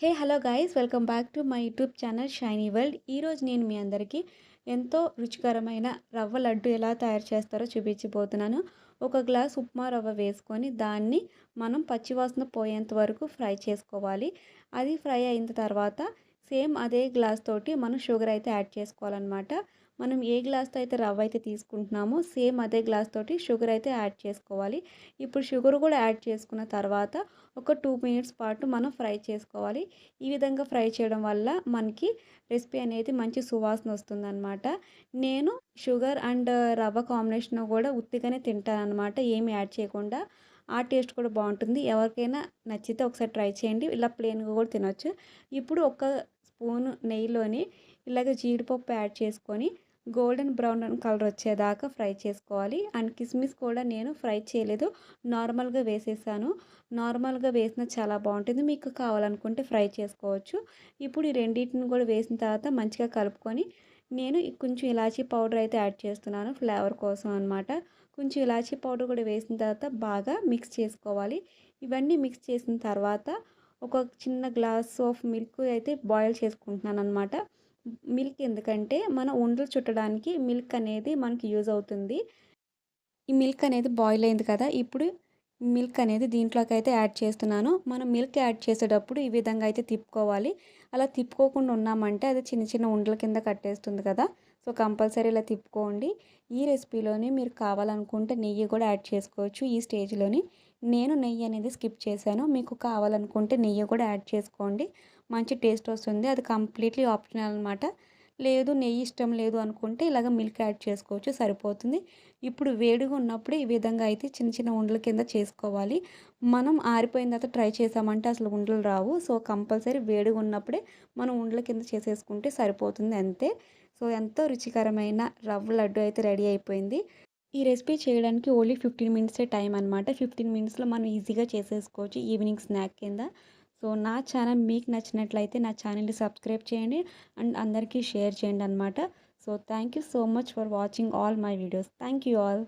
Hey hello guys welcome back to my YouTube channel shiny world ఈరోజు నేను మీ అందరికీ ఎంతో రుచికరమైన రవ్వ లడ్డు ఎలా తయారు చేస్తారో చూపించిపోతున్నాను ఒక గ్లాస్ ఉప్మా రవ్వ వేసుకొని దాన్ని మనం పచ్చివాసన పోయేంత వరకు ఫ్రై చేసుకోవాలి. అది ఫ్రై అయిన తర్వాత సేమ్ అదే గ్లాస్ తోటి మనం షుగర్ అయితే యాడ్ చేసుకోవాలన్నమాట. మనం ఏ గ్లాస్తో అయితే రవ్వ అయితే తీసుకుంటున్నామో సేమ్ అదే గ్లాస్ తోటి షుగర్ అయితే యాడ్ చేసుకోవాలి. ఇప్పుడు షుగర్ కూడా యాడ్ చేసుకున్న తర్వాత ఒక టూ మినిట్స్ పాటు మనం ఫ్రై చేసుకోవాలి. ఈ విధంగా ఫ్రై చేయడం వల్ల మనకి రెసిపీ అనేది మంచి సువాసన వస్తుందన్నమాట. నేను షుగర్ అండ్ రవ్వ కాంబినేషన్ కూడా ఉత్తిగానే తింటాను అనమాట ఏమి యాడ్ చేయకుండా. ఆ టేస్ట్ కూడా బాగుంటుంది. ఎవరికైనా నచ్చితే ఒకసారి ట్రై చేయండి. ఇలా ప్లెయిన్గా కూడా తినొచ్చు. ఇప్పుడు ఒక స్పూన్ నెయ్యిలోని ఇలాగ జీడిపప్పు యాడ్ చేసుకొని గోల్డెన్ బ్రౌన్ కలర్ వచ్చేదాకా ఫ్రై చేసుకోవాలి. అండ్ కిస్మిస్ కూడా నేను ఫ్రై చేయలేదు. నార్మల్గా వేసేసాను. నార్మల్గా వేసిన చాలా బాగుంటుంది. మీకు కావాలనుకుంటే ఫ్రై చేసుకోవచ్చు. ఇప్పుడు ఈ రెండింటిని కూడా వేసిన తర్వాత మంచిగా కలుపుకొని నేను కొంచెం ఇలాచీ పౌడర్ అయితే యాడ్ చేస్తున్నాను ఫ్లేవర్ కోసం అనమాట కొంచెం ఇలాచీ పౌడర్ కూడా వేసిన తర్వాత బాగా మిక్స్ చేసుకోవాలి. ఇవన్నీ మిక్స్ చేసిన తర్వాత ఒక చిన్న గ్లాస్ ఆఫ్ మిల్క్ అయితే బాయిల్ చేసుకుంటున్నాను అనమాట మిల్క్ ఎందుకంటే మన ఉండలు చుట్టడానికి మిల్క్ అనేది మనకి యూజ్ అవుతుంది. ఈ మిల్క్ అనేది బాయిల్ అయింది కదా ఇప్పుడు మిల్క్ అనేది దీంట్లోకి అయితే యాడ్ చేస్తున్నాను. మనం మిల్క్ యాడ్ చేసేటప్పుడు ఈ విధంగా అయితే తిప్పుకోవాలి. అలా తిప్పుకోకుండా ఉన్నామంటే అది చిన్న చిన్న ఉండల కింద కట్టేస్తుంది కదా. సో కంపల్సరీ ఇలా తిప్పుకోండి. ఈ రెసిపీలోని మీరు కావాలనుకుంటే నెయ్యి కూడా యాడ్ చేసుకోవచ్చు ఈ స్టేజ్లోని. నేను నెయ్యి అనేది స్కిప్ చేశాను. మీకు కావాలనుకుంటే నెయ్యి కూడా యాడ్ చేసుకోండి. మంచి టేస్ట్ వస్తుంది. అది కంప్లీట్లీ ఆప్షనల్ అనమాట లేదు నెయ్యి ఇష్టం లేదు అనుకుంటే ఇలాగ మిల్క్ యాడ్ చేసుకోవచ్చు సరిపోతుంది. ఇప్పుడు వేడిగా ఉన్నప్పుడు ఈ విధంగా అయితే చిన్న చిన్న ఉండల కింద చేసుకోవాలి. మనం ఆరిపోయిన తర్వాత ట్రై చేసామంటే అసలు ఉండలు రావు. సో కంపల్సరీ వేడిగా ఉన్నప్పుడే మనం ఉండల కింద చేసేసుకుంటే సరిపోతుంది అంతే. సో ఎంతో రుచికరమైన రవ్వ లడ్డు అయితే రెడీ అయిపోయింది. ఈ రెసిపీ చేయడానికి ఓన్లీ ఫిఫ్టీన్ మినిట్సే టైం అనమాట ఫిఫ్టీన్ మినిట్స్లో మనం ఈజీగా చేసేసుకోవచ్చు ఈవినింగ్ స్నాక్ కింద. సో నా ఛానల్ మీకు నచ్చినట్లయితే నా ఛానల్ని సబ్స్క్రైబ్ చేయండి అండ్ అందరికీ షేర్ చేయండి అనమాట so thank you so much for watching all my videos. Thank you all.